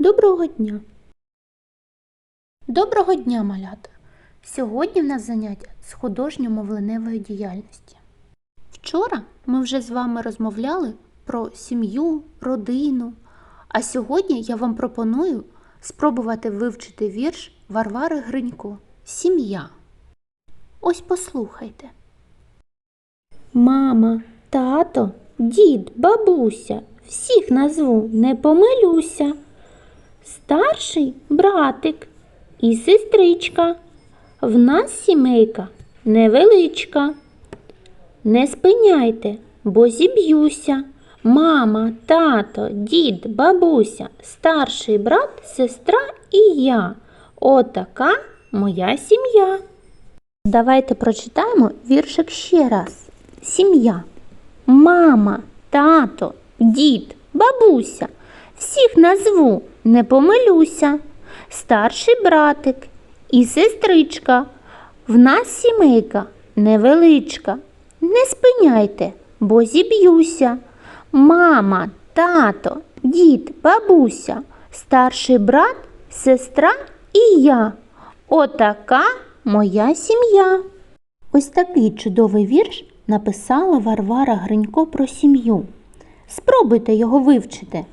Доброго дня! Доброго дня, малята! Сьогодні в нас заняття з художньо-мовленевої діяльності. Вчора ми вже з вами розмовляли про сім'ю, родину, а сьогодні я вам пропоную спробувати вивчити вірш Варвари Гринько Сім'я. Ось послухайте. Мама, тато, дід, бабуся, всіх назву не помилюся. Старший братик і сестричка. В нас сімейка невеличка. Не спиняйте, бо зіб'юся. Мама, тато, дід, бабуся, старший брат, сестра і я. Отака моя сім'я. Давайте прочитаємо віршик ще раз. Сім'я. Мама, тато, дід, бабуся. Всіх назву не помилюся. Старший братик і сестричка. В нас сімейка невеличка. Не спиняйте, бо зіб'юся. Мама, тато, дід, бабуся, старший брат, сестра і я. Отака моя сім'я. Ось такий чудовий вірш написала Варвара Гринько про сім'ю. Спробуйте його вивчити.